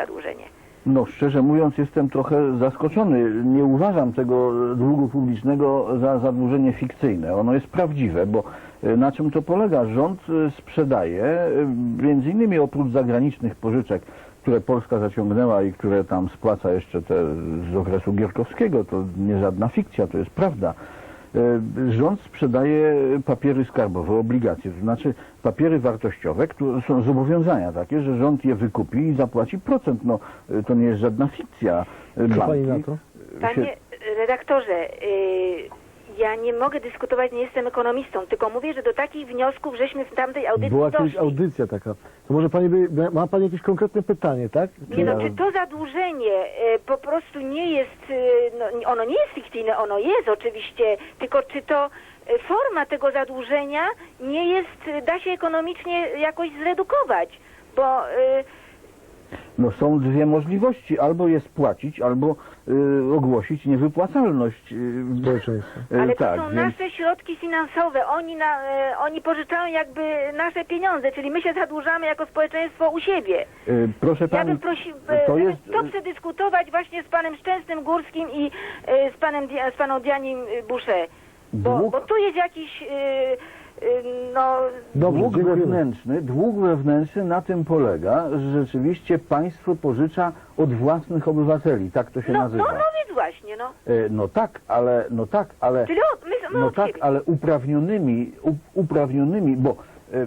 zadłużenie. No szczerze mówiąc jestem trochę zaskoczony. Nie uważam tego długu publicznego za zadłużenie fikcyjne. Ono jest prawdziwe, bo e, na czym to polega? Rząd e, sprzedaje, e, między innymi oprócz zagranicznych pożyczek, które Polska zaciągnęła i które tam spłaca jeszcze te z okresu Gierkowskiego, to nie żadna fikcja, to jest prawda. E, Rząd sprzedaje papiery skarbowe, obligacje, to znaczy papiery wartościowe, które są zobowiązania takie, że rząd je wykupi i zapłaci procent. No, e, to nie jest żadna fikcja. E, Co pani na to? Panie redaktorze, y, ja nie mogę dyskutować, nie jestem ekonomistą, tylko mówię, że do takich wniosków żeśmy w tamtej audycji Była kiedyś doszli. audycja taka. To może pani by, ma pani jakieś konkretne pytanie, tak? Nie no, czy to zadłużenie y, po prostu nie jest, y, no, ono nie jest fikcyjne, ono jest oczywiście, tylko czy to y, forma tego zadłużenia nie jest, y, da się ekonomicznie jakoś zredukować, bo y, No są dwie możliwości. Albo je spłacić, albo y, ogłosić niewypłacalność. y, y, Ale tak, to są więc- nasze środki finansowe. Oni, na, e, oni pożyczają jakby nasze pieniądze, czyli my się zadłużamy jako społeczeństwo u siebie. y, Proszę Ja pani, bym prosił, to żeby jest... to przedyskutować właśnie z panem Szczęsnym Górskim i e, z panem Dia- z paną Dianim e, Boucher. Bo, Dwóch- bo tu jest jakiś, e, no, Dług dziękujemy. wewnętrzny, dług wewnętrzny na tym polega, że rzeczywiście państwo pożycza od własnych obywateli, tak to się no, no, nazywa. no więc właśnie, no. E, No tak, ale no tak, ale Czyli od, my, my no od tak, siebie. ale uprawnionymi, up, uprawnionymi, bo e,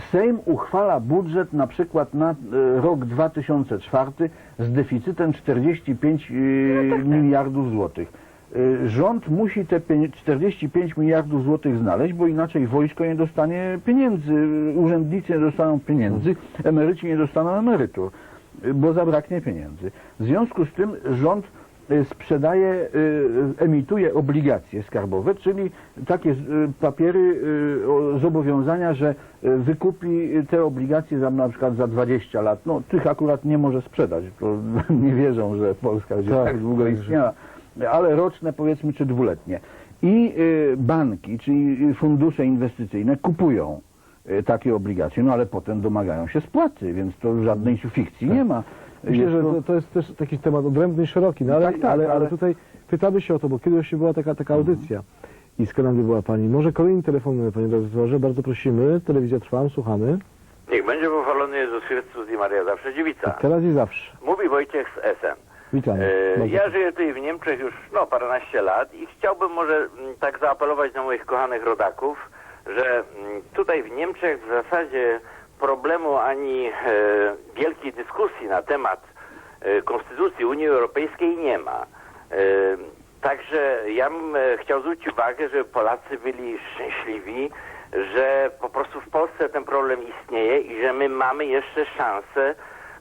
Sejm uchwala budżet na przykład na e, rok 2004 z deficytem 45 e, No tak, tak. miliardów złotych. E, Rząd musi te pienie- 45 miliardów złotych znaleźć, bo inaczej wojsko nie dostanie pieniędzy, urzędnicy nie dostaną pieniędzy, emeryci nie dostaną emerytur, e, bo zabraknie pieniędzy. W związku z tym rząd e, sprzedaje, emituje obligacje skarbowe, czyli takie papiery, zobowiązania, że wykupi te obligacje za, na przykład za 20 lat. No, tych akurat nie może sprzedać, to nie wierzą, że Polska będzie Tak, tak długo także. istniała, ale roczne powiedzmy, czy dwuletnie. I e, banki, czyli fundusze inwestycyjne kupują e, takie obligacje, no ale potem domagają się spłaty, więc to żadnej fikcji nie ma. Myślę, Jest że to- to, jest też taki temat odrębny i szeroki, no ale, Tak, tak, ale, ale ale- tutaj pytamy się o to, bo kiedyś była taka, taka audycja i z Kanady była pani. Może kolejny telefon, panie doktorze, bardzo prosimy. Telewizja Trwam, słuchamy. Niech będzie pochwalony Jezus Chrystus i Maria zawsze dziewica. Teraz i zawsze. Mówi Wojciech z Essen. Witamy. E, ja żyję tutaj w Niemczech już no, paręnaście lat i chciałbym może mm, tak zaapelować do moich kochanych rodaków, że mm, tutaj w Niemczech w zasadzie problemu ani e, wielkiej dyskusji na temat e, Konstytucji Unii Europejskiej nie ma. Także ja bym chciał zwrócić uwagę, że Polacy byli szczęśliwi, że po prostu w Polsce ten problem istnieje i że my mamy jeszcze szansę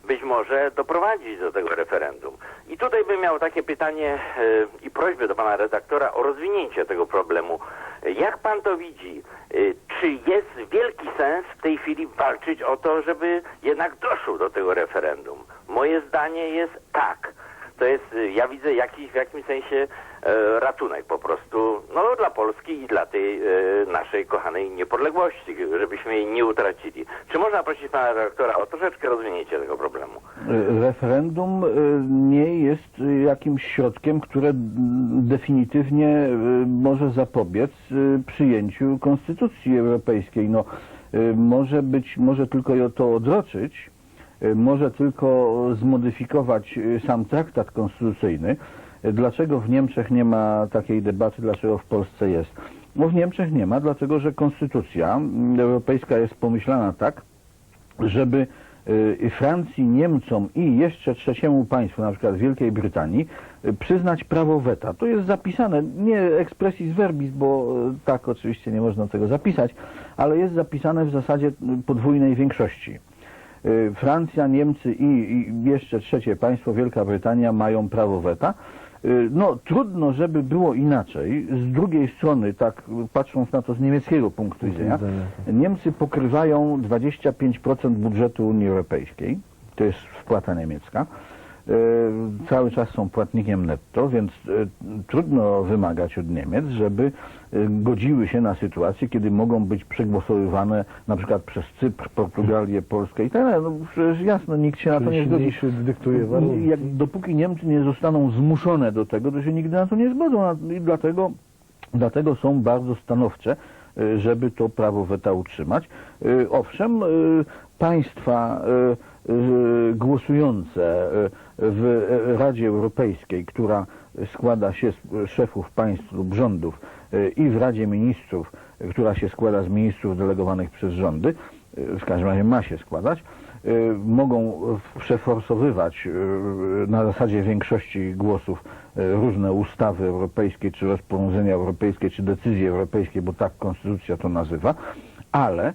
być może doprowadzić do tego referendum. I tutaj bym miał takie pytanie e, i prośbę do pana redaktora o rozwinięcie tego problemu. Jak pan to widzi? E, Czy jest wielki sens w tej chwili walczyć o to, żeby jednak doszło do tego referendum? Moje zdanie jest tak. To jest, e, ja widzę jakiś w jakimś sensie e, ratunek po prostu, no dla Polski i dla tej e, naszej kochanej niepodległości, żebyśmy jej nie utracili. Czy można prosić pana redaktora o troszeczkę rozwinięcie tego problemu? E, Referendum e, nie jest jakimś środkiem, które definitywnie e, może zapobiec przyjęciu Konstytucji Europejskiej. No, może być, może tylko to odroczyć, może tylko zmodyfikować e, sam traktat konstytucyjny. Dlaczego w Niemczech nie ma takiej debaty, dlaczego w Polsce jest? No w Niemczech nie ma, dlatego że konstytucja mm, europejska jest pomyślana tak, żeby y, Francji, Niemcom i jeszcze trzeciemu państwu, na przykład Wielkiej Brytanii, y, przyznać prawo weta. To jest zapisane, nie expressis verbis, bo y, tak oczywiście nie można tego zapisać, ale jest zapisane w zasadzie y, podwójnej większości. Y, Francja, Niemcy i, i jeszcze trzecie państwo, Wielka Brytania, mają prawo weta. Y, No, trudno, żeby było inaczej. Z drugiej strony, tak patrząc na to z niemieckiego punktu widzenia, widzenia, Niemcy pokrywają 25% budżetu Unii Europejskiej, to jest wpłata niemiecka. E, cały czas są płatnikiem netto, więc e, trudno wymagać od Niemiec, żeby e, godziły się na sytuację, kiedy mogą być przegłosowywane na przykład przez Cypr, Portugalię, Polskę i tak dalej. No przecież jasno, nikt się na to nie zgodzi. dyktuje. Jak, dopóki Niemcy nie zostaną zmuszone do tego, to się nigdy na to nie zgodzą. I dlatego, dlatego są bardzo stanowcze, żeby to prawo weta utrzymać. Owszem, państwa głosujące w Radzie Europejskiej, która składa się z szefów państw lub rządów y, i w Radzie Ministrów, która się składa z ministrów delegowanych przez rządy, y, w każdym razie ma się składać, y, mogą przeforsowywać na zasadzie większości głosów różne ustawy europejskie, czy rozporządzenia europejskie, czy decyzje europejskie, bo tak konstytucja to nazywa, ale,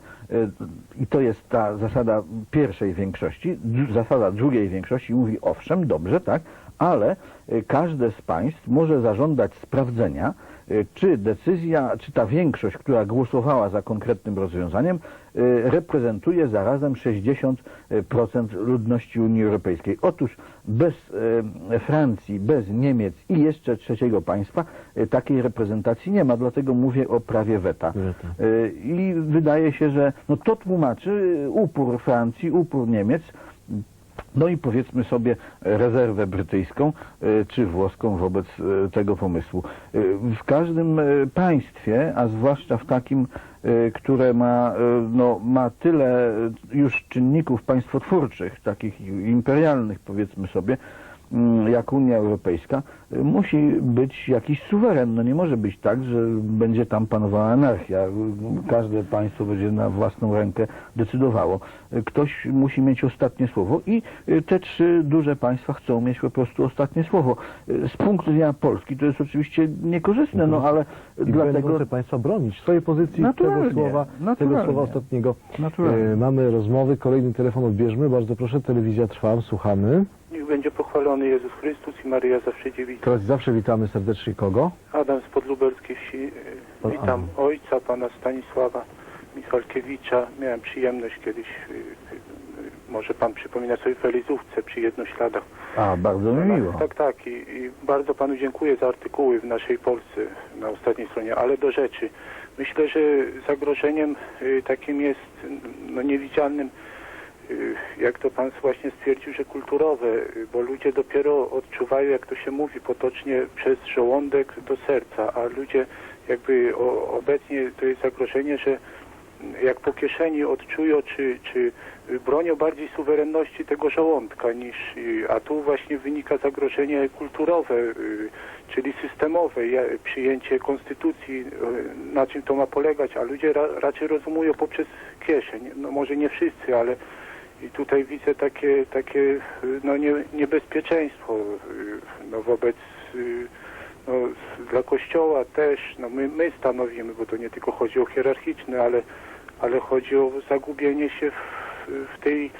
i to jest ta zasada pierwszej większości, zasada drugiej większości mówi owszem, dobrze, tak, ale y, każde z państw może zażądać sprawdzenia, y, czy decyzja, czy ta większość, która głosowała za konkretnym rozwiązaniem, y, reprezentuje zarazem 60% ludności Unii Europejskiej. Otóż bez Francji, bez Niemiec i jeszcze trzeciego państwa takiej reprezentacji nie ma, dlatego mówię o prawie weta. I wydaje się, że no to tłumaczy upór Francji, upór Niemiec, no i powiedzmy sobie rezerwę brytyjską y, czy włoską wobec y, tego pomysłu. W każdym państwie, a zwłaszcza w takim, które ma, no, ma tyle już czynników państwotwórczych, takich imperialnych powiedzmy sobie, jak Unia Europejska, y, musi być jakiś suweren. No nie może być tak, że będzie tam panowała anarchia. Y, Każde państwo będzie na własną rękę decydowało. Y, Ktoś musi mieć ostatnie słowo i te trzy duże państwa chcą mieć po prostu ostatnie słowo. Z punktu widzenia Polski to jest oczywiście niekorzystne, no ale I dlatego... będą te państwa bronić swojej pozycji, Naturalnie, tego słowa, tego słowa ostatniego. Naturalnie. Mamy rozmowy, kolejny telefon odbierzmy. Bardzo proszę, telewizja trwa, słuchamy. Niech będzie pochwalony Jezus Chrystus i Maryja zawsze dziewica. Teraz zawsze witamy serdecznie kogo? Adam z Podlubelskiej Wsi. e, Pan Witam Adam. ojca, pana Stanisława Michalkiewicza. Miałem przyjemność kiedyś, e, e, może pan przypomina sobie w Elizówce przy Jednośladach. A, bardzo mi miło. Tak, tak. I, I bardzo panu dziękuję za artykuły w naszej Polsce na ostatniej stronie, ale do rzeczy. Myślę, że zagrożeniem takim jest no, niewidzialnym, jak to pan właśnie stwierdził, że kulturowe, y, bo ludzie dopiero odczuwają, jak to się mówi potocznie, przez żołądek do serca, a ludzie jakby obecnie to jest zagrożenie, że jak po kieszeni odczują, czy, czy bronią bardziej suwerenności tego żołądka niż, y, a tu właśnie wynika zagrożenie kulturowe, y, czyli systemowe, przyjęcie konstytucji, y, na czym to ma polegać, a ludzie ra, raczej rozumują poprzez kieszeń, no może nie wszyscy, ale i tutaj widzę takie, takie no nie, niebezpieczeństwo y, no wobec y, no, dla Kościoła też, no my, my stanowimy, bo to nie tylko chodzi o hierarchiczne, ale, ale chodzi o zagubienie się w, w tej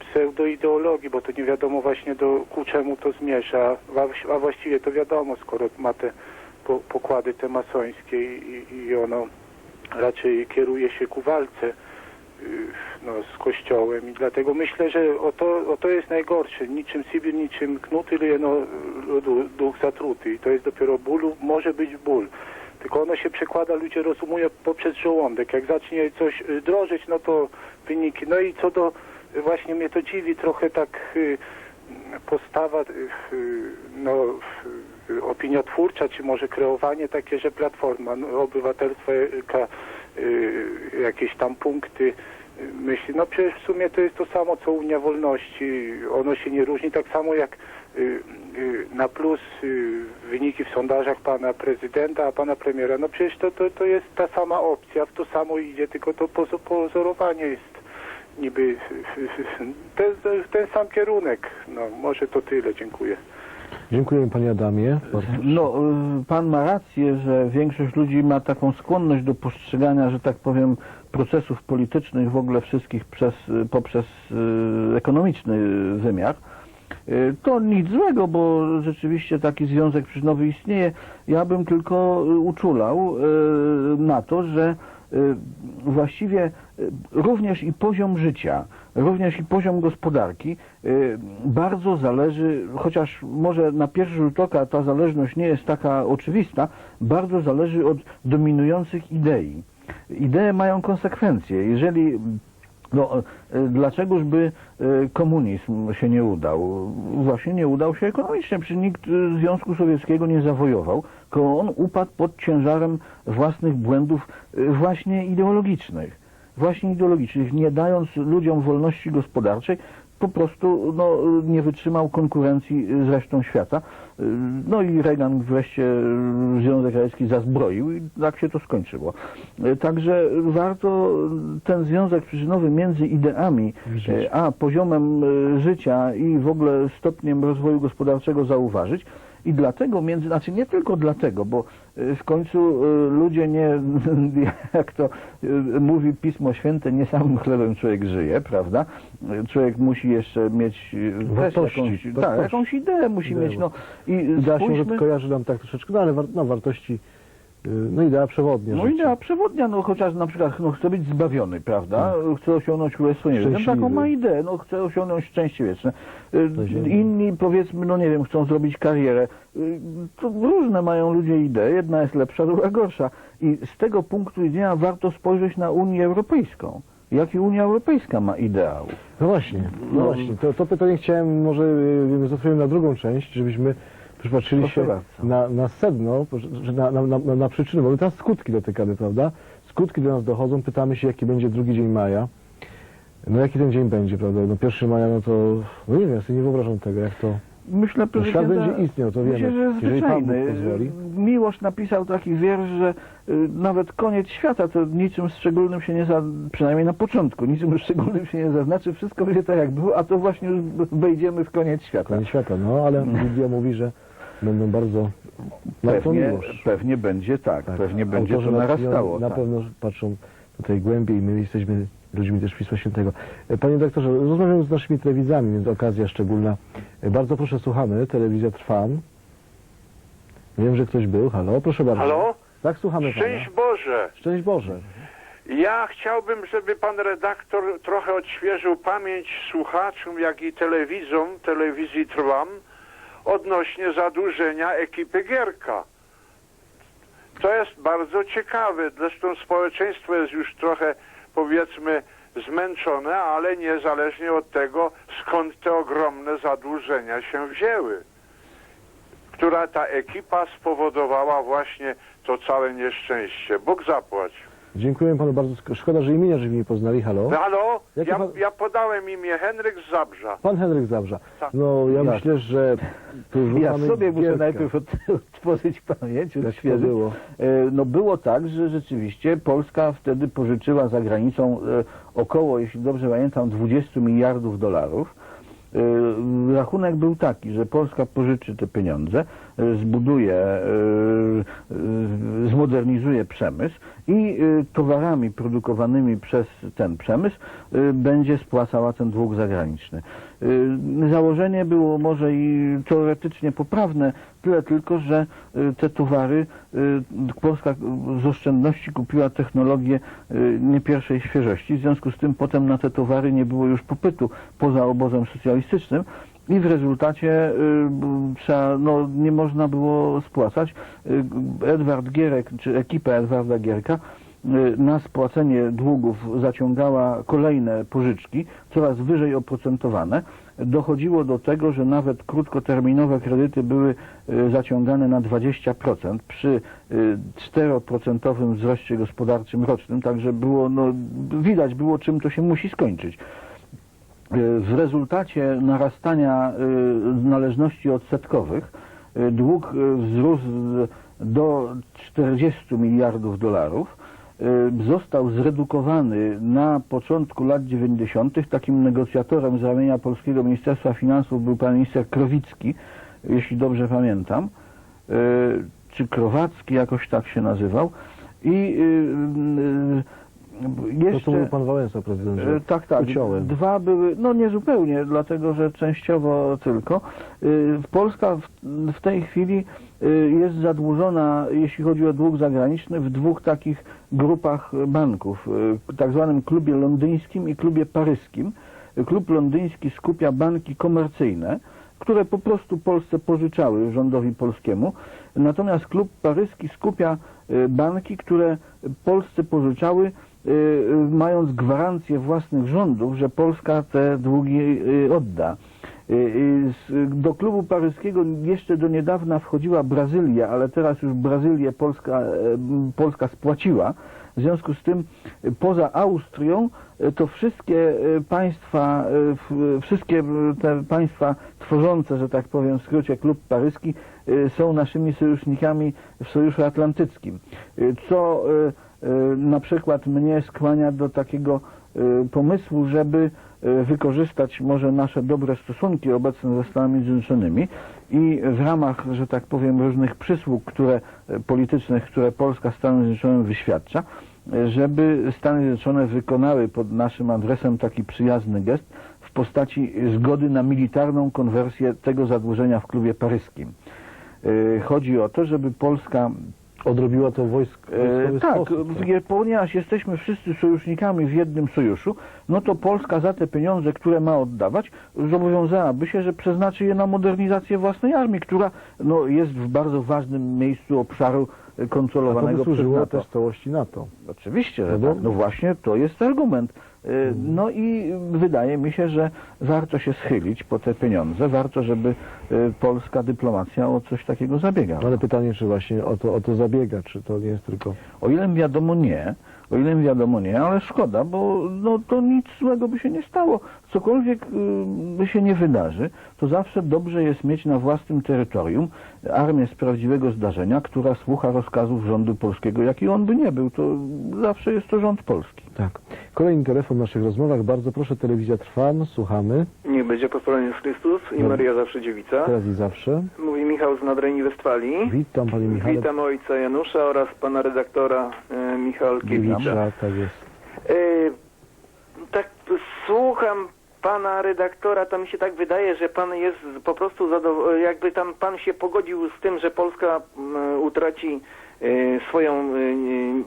pseudoideologii, bo to nie wiadomo właśnie do, ku czemu to zmierza, a, a właściwie to wiadomo, skoro ma te po, pokłady te masońskie i, i ono raczej kieruje się ku walce no, z Kościołem i dlatego myślę, że o to, o to jest najgorsze. Niczym Sibir, niczym knut, ile no, du- duch zatruty. I to jest dopiero bólu, może być ból. Tylko ono się przekłada, ludzie rozumują poprzez żołądek. Jak zacznie coś y, drożyć, no to wyniki. No i co do, y, właśnie mnie to dziwi trochę tak y, postawa, y, y, no, y, opiniotwórcza, czy może kreowanie takie, że Platforma no, Obywatelstwa y, y, jakieś tam punkty y, myśli, no przecież w sumie to jest to samo co Unia Wolności, ono się nie różni, tak samo jak y, y, na plus y, wyniki w sondażach pana prezydenta, a pana premiera, no przecież to, to, to jest ta sama opcja, w to samo idzie, tylko to pozo- pozorowanie jest niby ten, ten sam kierunek, no może to tyle, dziękuję. Dziękujemy panie Adamie. No, y, pan ma rację, że większość ludzi ma taką skłonność do postrzegania, że tak powiem, procesów politycznych w ogóle wszystkich przez, poprzez y, ekonomiczny wymiar. Y, To nic złego, bo rzeczywiście taki związek przyczynowy istnieje. Ja bym tylko uczulał na to, że właściwie y, również i poziom życia, również i poziom gospodarki y, bardzo zależy, chociaż może na pierwszy rzut oka ta zależność nie jest taka oczywista, bardzo zależy od dominujących idei. Idee mają konsekwencje. Jeżeli no, e, dlaczegoż by e, komunizm się nie udał? Właśnie nie udał się ekonomicznie, przecież nikt e, Związku Sowieckiego nie zawojował, tylko on upadł pod ciężarem własnych błędów właśnie ideologicznych. Właśnie ideologicznych, nie dając ludziom wolności gospodarczej, po prostu no, nie wytrzymał konkurencji z resztą świata. No i Reagan wreszcie Związek Radziecki zazbroił i tak się to skończyło. Także warto ten związek przyczynowy między ideami, Widzieć. a poziomem e, życia i w ogóle stopniem rozwoju gospodarczego zauważyć. I dlatego, między, znaczy nie tylko dlatego, bo e, w końcu e, ludzie nie, jak to e, mówi Pismo Święte, nie samym chlebem człowiek żyje, prawda? Człowiek musi jeszcze mieć Wartości, jakąś, tak, wartości. jakąś ideę musi Ideę. mieć. No, I Idea się spójrzmy- kojarzy nam tak troszeczkę, no ale war, no, wartości, y, no idea przewodnia. No życia. idea przewodnia, no chociaż na przykład no, chce być zbawiony, prawda? Chce osiągnąć królestwo niebieskie. Szczęśliwy. Taką ma ideę, no chce osiągnąć szczęście wieczne. Y. Inni powiedzmy, no nie wiem, chcą zrobić karierę. Y, To różne mają ludzie idee, jedna jest lepsza, druga gorsza. I z tego punktu widzenia warto spojrzeć na Unię Europejską. Jaki Unia Europejska ma ideał? No właśnie, no, No. właśnie. To, to pytanie chciałem może y, zostawiłem na drugą część, żebyśmy przypatrzyli się na, na sedno, że na, na, na, na przyczyny, bo my teraz skutki dotykamy, prawda? Skutki do nas dochodzą, pytamy się, jaki będzie drugi dzień maja. No jaki ten dzień będzie, prawda? No pierwszy maja, no to, no nie wiem, ja sobie nie wyobrażam tego, jak to... Myślę, No, świat będzie istniał, to Myślę, wiemy. że Pan Bóg zwyczajny. pozwoli. Miłosz napisał taki wiersz, że y, nawet koniec świata to niczym szczególnym się nie za, przynajmniej na początku, niczym szczególnym się nie zaznaczy, wszystko będzie tak jak było, a to właśnie już wejdziemy w koniec świata. Koniec świata, no ale Biblia mówi, że będą bardzo... Na to Pewnie, miłość. pewnie będzie tak, Tak. pewnie będzie Autorzy to narastało. Na tak. pewno patrzą tutaj głębiej, my jesteśmy ludźmi też Pisma Świętego. E, Panie doktorze, rozmawiamy z naszymi telewidzami, więc okazja szczególna. E, Bardzo proszę, słuchamy. Telewizja Trwam. Wiem, że ktoś był. Halo, proszę bardzo. Halo? Tak, słuchamy Szczęść pana. Boże! Szczęść Boże. Ja chciałbym, żeby pan redaktor trochę odświeżył pamięć słuchaczom, jak i telewidzom, telewizji Trwam, odnośnie zadłużenia ekipy Gierka. To jest bardzo ciekawe. Zresztą społeczeństwo jest już trochę, powiedzmy, zmęczone, ale niezależnie od tego, skąd te ogromne zadłużenia się wzięły. Która ta ekipa spowodowała właśnie to całe nieszczęście. Bóg zapłać. Dziękuję panu bardzo. Szkoda, że imienia, żeby mnie poznali. Halo. Halo? Jakie Ja, pan- ja podałem imię Henryk z Zabrza. Pan Henryk Zabrza. Tak. No, ja Tak. myślę, że tu Ja sobie muszę najpierw od, otworzyć pamięć, Jak to odświeżyć. było? E, No było tak, że rzeczywiście Polska wtedy pożyczyła za granicą e, około, jeśli dobrze pamiętam, 20 miliardów dolarów. E, Rachunek był taki, że Polska pożyczy te pieniądze, zbuduje, e, e, zmodernizuje przemysł i e, towarami produkowanymi przez ten przemysł będzie spłacała ten dług zagraniczny. Założenie było może i teoretycznie poprawne, tyle tylko, że te towary Polska z oszczędności kupiła technologię nie pierwszej świeżości, w związku z tym potem na te towary nie było już popytu poza obozem socjalistycznym i w rezultacie y, no, nie można było spłacać. Y, Edward Gierek, czy ekipa Edwarda Gierka y, na spłacenie długów zaciągała kolejne pożyczki, coraz wyżej oprocentowane. Dochodziło do tego, że nawet krótkoterminowe kredyty były zaciągane na 20% przy y, 4% wzroście gospodarczym rocznym, także było, no, widać było czym to się musi skończyć. W rezultacie narastania y, należności odsetkowych y, dług wzrósł do 40 miliardów dolarów. Został zredukowany na początku lat 90. Takim negocjatorem z ramienia Polskiego Ministerstwa Finansów był pan minister Krowicki, jeśli dobrze pamiętam, czy Krowacki, jakoś tak się nazywał. I y, To jeszcze... co mówił pan Wałęsa, prezydent, że E, Tak, tak. uciąłem. Dwa były, no nie zupełnie, dlatego że częściowo tylko. Y, Polska w, w tej chwili y, jest zadłużona, jeśli chodzi o dług zagraniczny, w dwóch takich grupach banków, tak zwanym klubie londyńskim i klubie paryskim. Klub londyński skupia banki komercyjne, które po prostu Polsce pożyczały rządowi polskiemu, natomiast klub paryski skupia banki, które Polsce pożyczały, mając gwarancję własnych rządów, że Polska te długi y, odda. Y, y, Do klubu paryskiego jeszcze do niedawna wchodziła Brazylia, ale teraz już Brazylię Polska, Polska spłaciła. W związku z tym y, poza Austrią y, to wszystkie y, państwa, wszystkie te państwa tworzące, że tak powiem w skrócie klub paryski są naszymi sojusznikami w Sojuszu Atlantyckim. Co na przykład mnie skłania do takiego pomysłu, żeby wykorzystać może nasze dobre stosunki obecne ze Stanami Zjednoczonymi i w ramach, że tak powiem, różnych przysług które, y, politycznych, które Polska Stanom Zjednoczonym wyświadcza, y, żeby Stany Zjednoczone wykonały pod naszym adresem taki przyjazny gest w postaci zgody na militarną konwersję tego zadłużenia w klubie paryskim. Y, Chodzi o to, żeby Polska odrobiła to wojsk, E, tak, sposób. w- ponieważ jesteśmy wszyscy sojusznikami w jednym sojuszu, no to Polska za te pieniądze, które ma oddawać, zobowiązałaby się, że przeznaczy je na modernizację własnej armii, która no, jest w bardzo ważnym miejscu obszaru e, A to by kontrolowanego przez służyło NATO. też całości NATO. Oczywiście, że No tak. No właśnie, to jest argument. E, No i wydaje mi się, że warto się schylić po te pieniądze, warto, żeby e, polska dyplomacja o coś takiego zabiegała. Ale pytanie, czy właśnie o to, o to zabiega, czy to nie jest tylko... O ile wiadomo nie, o ile wiadomo nie, ale szkoda, bo no, to nic złego by się nie stało. Cokolwiek y, by się nie wydarzy, to zawsze dobrze jest mieć na własnym terytorium armię z prawdziwego zdarzenia, która słucha rozkazów rządu polskiego, jaki on by nie był. To zawsze jest to rząd polski. Tak. Kolejny telefon w naszych rozmowach. Bardzo proszę, telewizja Trwam, słuchamy. Niech będzie pochwalony Chrystus i No. Maria zawsze dziewica. Teraz i zawsze. Mówi Michał z Nadrenii Westfalii. Witam panie Michale. Witam ojca Janusza oraz pana redaktora e, Michalkiewicza. Tak, tak jest. E, tak słucham pana redaktora, to mi się tak wydaje, że pan jest po prostu zadowolony, jakby tam pan się pogodził z tym, że Polska m, utraci swoją e,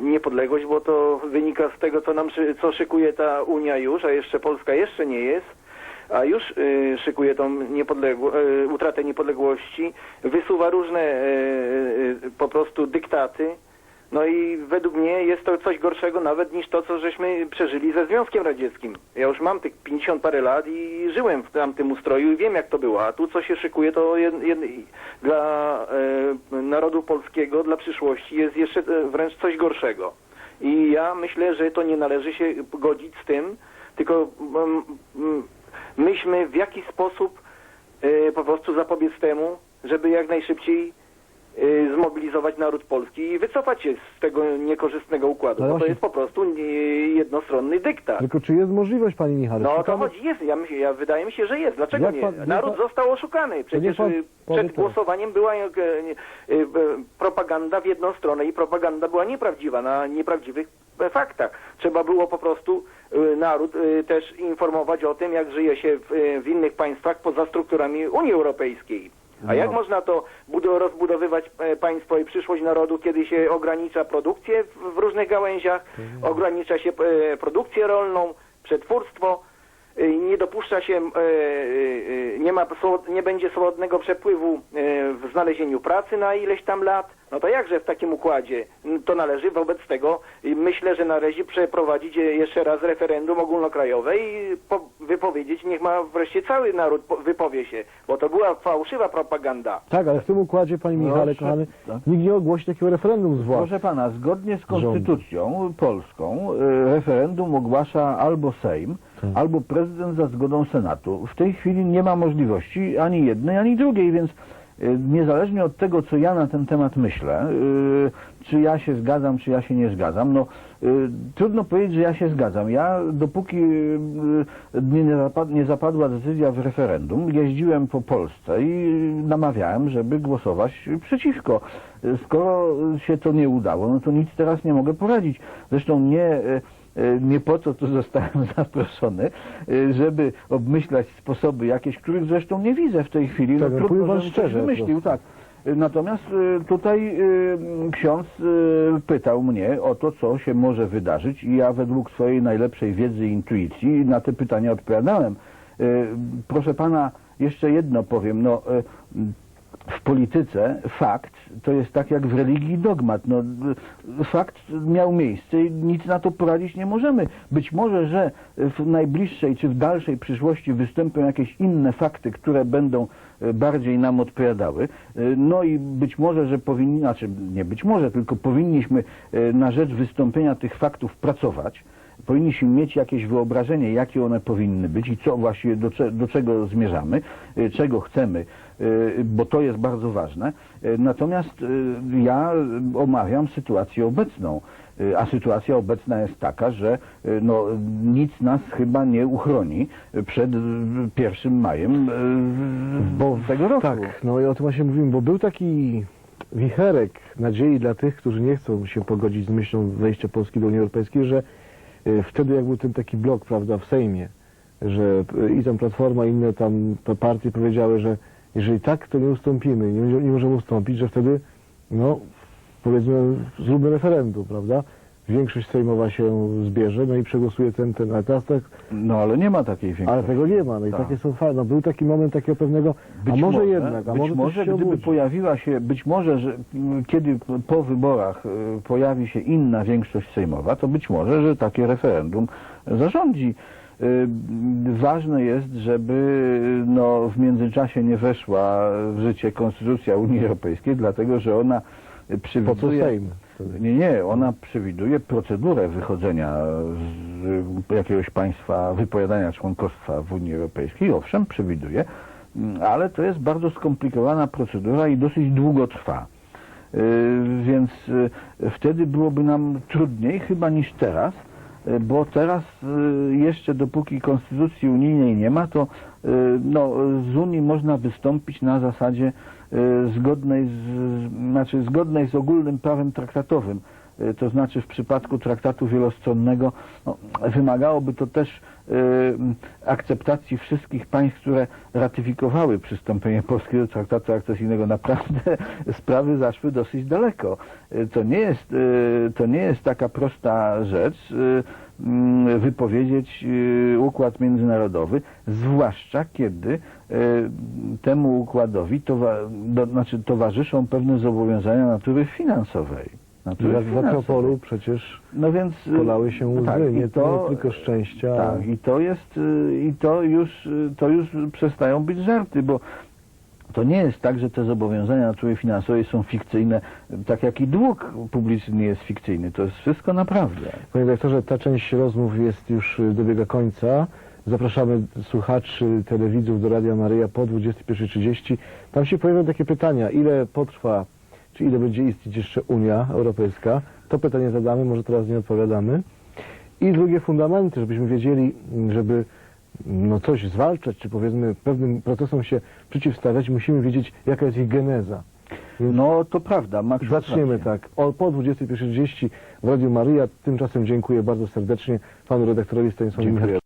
niepodległość, bo to wynika z tego, co nam co szykuje ta Unia już, a jeszcze Polska jeszcze nie jest. A już e, szykuje tą niepodległo- e, utratę niepodległości, wysuwa różne e, e, po prostu dyktaty, no i według mnie jest to coś gorszego nawet niż to, co żeśmy przeżyli ze Związkiem Radzieckim. Ja już mam tych 50 parę lat i żyłem w tamtym ustroju i wiem jak to było. A tu co się szykuje to jed, jed, dla e, narodu polskiego, dla przyszłości jest jeszcze e, wręcz coś gorszego. I ja myślę, że to nie należy się godzić z tym, tylko mm, mm, myślmy w jaki sposób e, po prostu zapobiec temu, żeby jak najszybciej zmobilizować naród polski i wycofać się z tego niekorzystnego układu, bo to jest po prostu nie- jednostronny dyktat. Tylko czy jest możliwość, panie Michale? No to chodzi, jest. Ja, myślę, ja wydaje mi się, że jest. Dlaczego nie? Naród pan- został oszukany. Przecież y, przed głosowaniem była propaganda w jedną stronę i propaganda była nieprawdziwa, na nieprawdziwych faktach. Trzeba było po prostu naród też informować o tym, jak żyje się w innych państwach poza strukturami Unii Europejskiej. A jak No. można to budo- rozbudowywać e, państwo i przyszłość narodu, kiedy się ogranicza produkcję w, różnych gałęziach, ogranicza się e, produkcję rolną, przetwórstwo, e, nie dopuszcza się, nie ma, nie będzie swobodnego przepływu w znalezieniu pracy na ileś tam lat, no to jakże w takim układzie? To należy wobec tego, i myślę, że należy przeprowadzić e, jeszcze raz referendum ogólnokrajowe i po, wypowiedzieć, niech ma wreszcie cały naród po, wypowie się, bo to była fałszywa propaganda. Tak, ale w tym układzie, panie Michale, kochany, tak. nikt nie ogłosi takiego referendum zwłaszcza. Proszę pana, zgodnie z konstytucją polską y, referendum ogłasza albo Sejm, Tak. albo prezydent za zgodą Senatu. W tej chwili nie ma możliwości ani jednej, ani drugiej, więc niezależnie od tego, co ja na ten temat myślę, y, czy ja się zgadzam, czy ja się nie zgadzam, no y, trudno powiedzieć, że ja się zgadzam. Ja dopóki y, y, nie, zapad, nie zapadła decyzja w referendum, jeździłem po Polsce i namawiałem, żeby głosować przeciwko. Y, Skoro się to nie udało, no to nic teraz nie mogę poradzić. Zresztą nie, y, nie po to tu zostałem zaproszony, e, żeby obmyślać sposoby jakieś, których zresztą nie widzę w tej chwili. Tak, no, trudno, żebym szczerze wymyślił, tak. E, Natomiast e, tutaj e, ksiądz e, pytał mnie o to, co się może wydarzyć i ja według swojej najlepszej wiedzy i intuicji na te pytania odpowiadałem. E, Proszę pana, jeszcze jedno powiem. No, e, w polityce fakt to jest tak jak w religii dogmat. No, fakt miał miejsce i nic na to poradzić nie możemy. Być może, że w najbliższej czy w dalszej przyszłości wystąpią jakieś inne fakty, które będą y, bardziej nam odpowiadały. Y, No i być może, że powinni, znaczy nie być może, tylko powinniśmy y, na rzecz wystąpienia tych faktów pracować. Powinniśmy mieć jakieś wyobrażenie, jakie one powinny być i co właściwie, do, do czego zmierzamy, czego chcemy, bo to jest bardzo ważne. Y, Natomiast y, ja omawiam sytuację obecną, Y, a sytuacja obecna jest taka, że y, no, nic nas chyba nie uchroni przed y, 1 majem y, Bo tego roku. Tak, no i o tym właśnie mówimy, bo był taki wicherek nadziei dla tych, którzy nie chcą się pogodzić z myślą wejścia Polski do Unii Europejskiej, że y, wtedy jak był ten taki blok, prawda, w Sejmie, że y, i tam Platforma, inne tam partie powiedziały, że jeżeli tak, to nie ustąpimy, nie, nie możemy ustąpić, że wtedy, no, powiedzmy, zróbmy referendum, prawda? Większość sejmowa się zbierze, no i przegłosuje ten, ten, tak, No ale nie ma takiej większości. ale tego nie ma, no i Tak. takie są fajne. No, był taki moment takiego pewnego, a może, jednak, a być może, może gdyby obudzi. pojawiła się, być może, że mm, kiedy po wyborach y, pojawi się inna większość sejmowa, to być może, że takie referendum zarządzi. Y, Ważne jest, żeby no, w międzyczasie nie weszła w życie Konstytucja Unii Europejskiej, dlatego że ona przewiduje... Nie, nie, ona przewiduje procedurę wychodzenia z jakiegoś państwa, wypowiadania członkostwa w Unii Europejskiej. Owszem, przewiduje, mm, ale to jest bardzo skomplikowana procedura i dosyć długo trwa. Yy, Więc yy, wtedy byłoby nam trudniej chyba niż teraz, bo teraz yy, jeszcze dopóki konstytucji unijnej nie ma, to yy, no, z Unii można wystąpić na zasadzie zgodnej z, znaczy zgodnej z ogólnym prawem traktatowym. Yy, To znaczy w przypadku traktatu wielostronnego no, wymagałoby to też yy, akceptacji wszystkich państw, które ratyfikowały przystąpienie Polski do traktatu akcesyjnego. Naprawdę sprawy zaszły dosyć daleko. Yy, To nie jest, yy, to nie jest taka prosta rzecz yy, mm, wypowiedzieć yy, układ międzynarodowy, zwłaszcza kiedy temu układowi towa, do, znaczy towarzyszą pewne zobowiązania natury finansowej. Za finansowej. Teopolu przecież No więc y, polały się łzy, tak, nie, to, nie tylko szczęścia. tak, i to jest y, i to już y, to już przestają być żarty, bo to nie jest tak, że te zobowiązania natury finansowej są fikcyjne, tak jak i dług publiczny jest fikcyjny. To jest wszystko naprawdę. Panie doktorze, ta część rozmów jest już y, dobiega końca. Zapraszamy słuchaczy, telewidzów do Radia Maryja po 21.30. Tam się pojawią takie pytania, ile potrwa, czy ile będzie istnieć jeszcze Unia Europejska. To pytanie zadamy, może teraz nie odpowiadamy. I drugie fundamenty, żebyśmy wiedzieli, żeby no, coś zwalczać, czy powiedzmy pewnym procesom się przeciwstawiać, musimy wiedzieć, jaka jest ich geneza. No to prawda, Max. Zaczniemy tak. O, po 21.30 w Radiu Maryja. Tymczasem dziękuję bardzo serdecznie panu redaktorowi Stanisławowi Dziękuję.